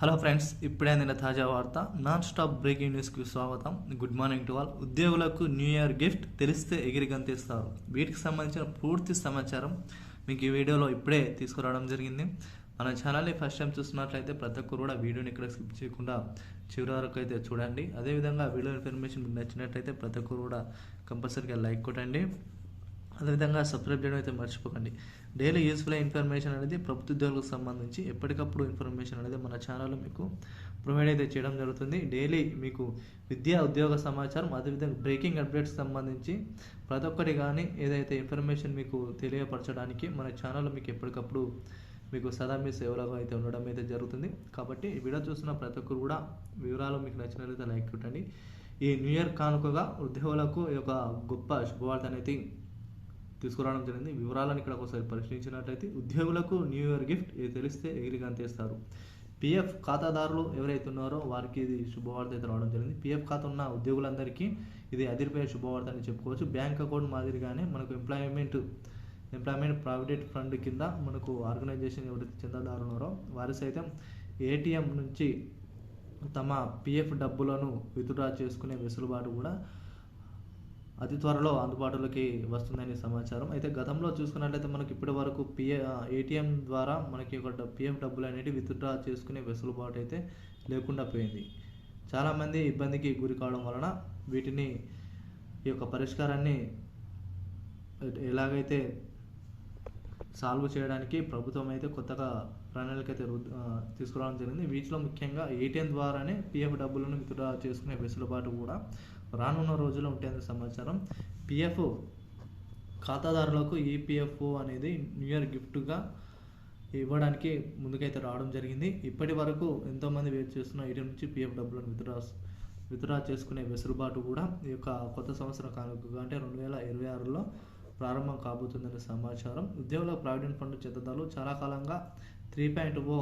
Hello friends ఇప్పుడే అందిన తాజా వార్త. నాన్ స్టాప్ బ్రేకింగ్ న్యూస్కి స్వాగతం. Good morning to all. ఉద్యోగులకు న్యూ ఇయర్ గిఫ్ట్ తెలిస్తే ఎగిరి గంతేస్తారు. వీటికి సంబంధించిన పూర్తి సమాచారం మీకు ఈ వీడియోలో ఇప్పుడే తీసుకురావడం జరిగింది. మన ఛానల్ని ఫస్ట్ టైం చూస్తున్నట్లయితే ప్రతి ఒక్కరు కూడా వీడియోని ఇక్కడ స్కిప్ చేయకుండా చివరి వరకు అయితే చూడండి. అదేవిధంగా వీడియో ఇన్ఫర్మేషన్ మీకు నచ్చినట్లయితే ప్రతి ఒక్కరు కూడా కంపల్సరీగా లైక్ కొట్టండి. అదేవిధంగా సబ్స్క్రైబ్ చేయడం అయితే మర్చిపోకండి. డైలీ యూస్ఫుల్ ఇన్ఫర్మేషన్ అనేది ప్రభుత్వ ఉద్యోగులకు సంబంధించి ఎప్పటికప్పుడు ఇన్ఫర్మేషన్ అనేది మన ఛానల్లో మీకు ప్రొవైడ్ అయితే చేయడం జరుగుతుంది. డైలీ మీకు విద్యా ఉద్యోగ సమాచారం అదేవిధంగా బ్రేకింగ్ అప్డేట్స్ సంబంధించి ప్రతి ఒక్కటి కానీ ఏదైతే ఇన్ఫర్మేషన్ మీకు తెలియపరచడానికి మన ఛానల్లో మీకు ఎప్పటికప్పుడు మీకు సదా మీ సేవలుగా అయితే ఉండడం అయితే జరుగుతుంది. కాబట్టి ఈ వీడియో చూస్తున్న ప్రతి ఒక్కరు కూడా వివరాలు మీకు నచ్చినట్లయితే లైక్ కొట్టండి. ఈ న్యూ ఇయర్ కానుకగా ఉద్యోగులకు ఈ యొక్క గొప్ప శుభవార్త అనేది తీసుకురావడం జరిగింది. వివరాలను ఇక్కడ ఒకసారి పరిశీలించినట్లయితే ఉద్యోగులకు న్యూ ఇయర్ గిఫ్ట్ ఇది తెలిస్తే ఎగిరిగంతేస్తారు. పిఎఫ్ ఖాతాదారులు ఎవరైతే ఉన్నారో వారికి ఇది శుభవార్త అయితే రావడం జరిగింది. పిఎఫ్ ఖాతా ఉన్న ఉద్యోగులందరికీ ఇది అదిరిపోయే శుభవార్త అని చెప్పుకోవచ్చు. బ్యాంక్ అకౌంట్ మాదిరిగానే మనకు ఎంప్లాయ్మెంట్ ఎంప్లాయ్మెంట్ ప్రావిడెంట్ ఫండ్ కింద మనకు ఆర్గనైజేషన్ ఎవరైతే చెందదారు ఉన్నారో వారి సైతం ఏటీఎం నుంచి తమ పిఎఫ్ డబ్బులను విత్డ్రా చేసుకునే వెసులుబాటు కూడా అతి త్వరలో అందుబాటులోకి వస్తుందని సమాచారం. అయితే గతంలో చూసుకున్నట్లయితే మనకి ఇప్పటి వరకు పిఏ ఏటీఎం ద్వారా మనకి ఒక పిఎఫ్ డబ్బులు అనేవి విత్డ్రా చేసుకునే వెసులుబాటు అయితే లేకుండా పోయింది. చాలామంది ఇబ్బందికి గురి కావడం వలన వీటిని ఈ యొక్క పరిష్కారాన్ని ఎలాగైతే సాల్వ్ చేయడానికి ప్రభుత్వం అయితే కొత్తగా ప్రణాళిక అయితే తీసుకురావడం జరిగింది. వీటిలో ముఖ్యంగా ఏటీఎం ద్వారానే పిఎఫ్ డబ్బులను విత్డ్రా చేసుకునే వెసులుబాటు కూడా రానున్న రోజుల్లో ఉంటేందుకు సమాచారం. పిఎఫ్ ఖాతాదారులకు ఈపీఎఫ్ఓ అనేది న్యూ ఇయర్ గిఫ్ట్గా ఇవ్వడానికి ముందుకైతే రావడం జరిగింది. ఇప్పటి వరకు ఎంతోమంది వెయిట్ చేస్తున్న ఏటీఎం నుంచి పిఎఫ్ డబ్బులను విత్డ్రా విత్డ్రా చేసుకునే వెసులుబాటు కూడా ఈ యొక్క కొత్త సంవత్సరం కానుకగా అంటే రెండు వేల ఇరవై ఆరులో ప్రారంభం కాబోతుందనే సమాచారం. ఉద్యోగుల ప్రావిడెంట్ ఫండ్ చెత్తదారులు చాలా కాలంగా త్రీ పాయింట్ ఓ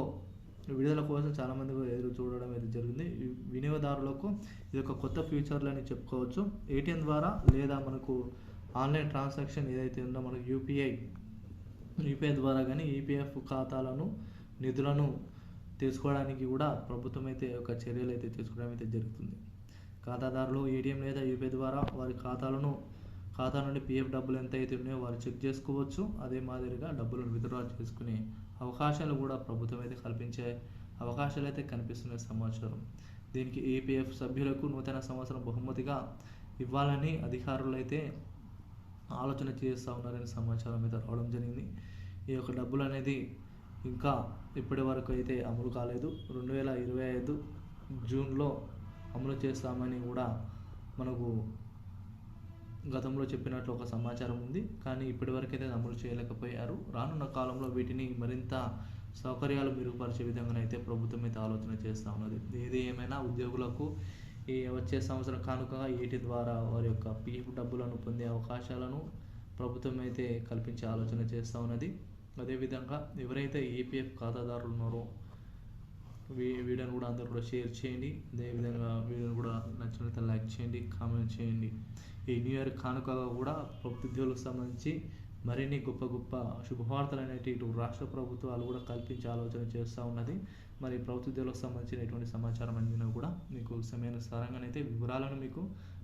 విడుదల కోసం చాలామంది ఎదురు చూడడం అయితే జరిగింది. వినియోగదారులకు ఇది ఒక కొత్త ఫ్యూచర్లు అని చెప్పుకోవచ్చు. ఏటీఎం ద్వారా లేదా మనకు ఆన్లైన్ ట్రాన్సాక్షన్ ఏదైతే ఉందో మనకు యూపీఐ యూపీఐ ద్వారా కానీ ఈపీఎఫ్ ఖాతాలను నిధులను తీసుకోవడానికి కూడా ప్రభుత్వం అయితే ఒక చర్యలు అయితే తీసుకోవడం అయితే జరుగుతుంది. ఖాతాదారులు ఏటీఎం లేదా యూపీఐ ద్వారా వారి ఖాతాలను ఖాతా నుండి పిఎఫ్ డబ్బులు ఎంత అయితే ఉన్నాయో వారు చెక్ చేసుకోవచ్చు. అదే మాదిరిగా డబ్బులను విత్డ్రా చేసుకునే అవకాశాలు కూడా ప్రభుత్వం అయితే కల్పించే అవకాశాలు అయితే కనిపిస్తున్నాయి సమాచారం. దీనికి ఏపీఎఫ్ సభ్యులకు నూతన సంవత్సరం బహుమతిగా ఇవ్వాలని అధికారులు అయితే ఆలోచన చేస్తూ ఉన్నారని సమాచారం అయితే రావడం జరిగింది. ఈ యొక్క డబ్బులు అనేది ఇంకా ఇప్పటి వరకు అయితే అమలు కాలేదు. రెండు వేల ఇరవై ఐదు జూన్లో అమలు చేస్తామని కూడా మనకు గతంలో చెప్పినట్లు ఒక సమాచారం ఉంది. కానీ ఇప్పటివరకైతే అమలు చేయలేకపోయారు. రానున్న కాలంలో వీటిని మరింత సౌకర్యాలు మెరుగుపరిచే విధంగానైతే ప్రభుత్వం అయితే ఆలోచన చేస్తూ ఉన్నది. ఏది ఏమైనా ఉద్యోగులకు ఈ వచ్చే సంవత్సరం కానుకగా ఏటి ద్వారా వారి యొక్క పిఎఫ్ డబ్బులను పొందే అవకాశాలను ప్రభుత్వం అయితే కల్పించే ఆలోచన చేస్తూ ఉన్నది. అదేవిధంగా ఎవరైతే ఏపీఎఫ్ ఖాతాదారులు ఉన్నారో వీ వీడియోని కూడా అందరూ కూడా షేర్ చేయండి. అదేవిధంగా వీడియోని కూడా నచ్చినట్లయితే లైక్ చేయండి కామెంట్ చేయండి. ఈ న్యూ ఇయర్ కానుకగా కూడా ప్రభుత్వ సంబంధించి మరిన్ని గొప్ప గొప్ప శుభవార్తలు అనేటి ఇటు రాష్ట్ర ప్రభుత్వాలు కూడా కల్పించే ఆలోచన చేస్తూ ఉన్నది. మరి ప్రభుత్వ ఉద్యోగులకు సంబంధించిన ఎటువంటి సమాచారం అందినా కూడా మీకు సమయానుసారంగానైతే వివరాలను మీకు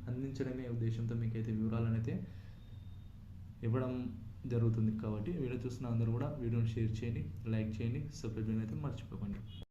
అందించడమే ఉద్దేశంతో మీకైతే వివరాలను అయితే ఇవ్వడం జరుగుతుంది కాబట్టి వీడియో చూస్తున్న అందరూ కూడా వీడియోని షేర్ చేయండి లైక్ చేయండి సబ్స్క్రైబ్ చేయడం అయితే మర్చిపోకండి.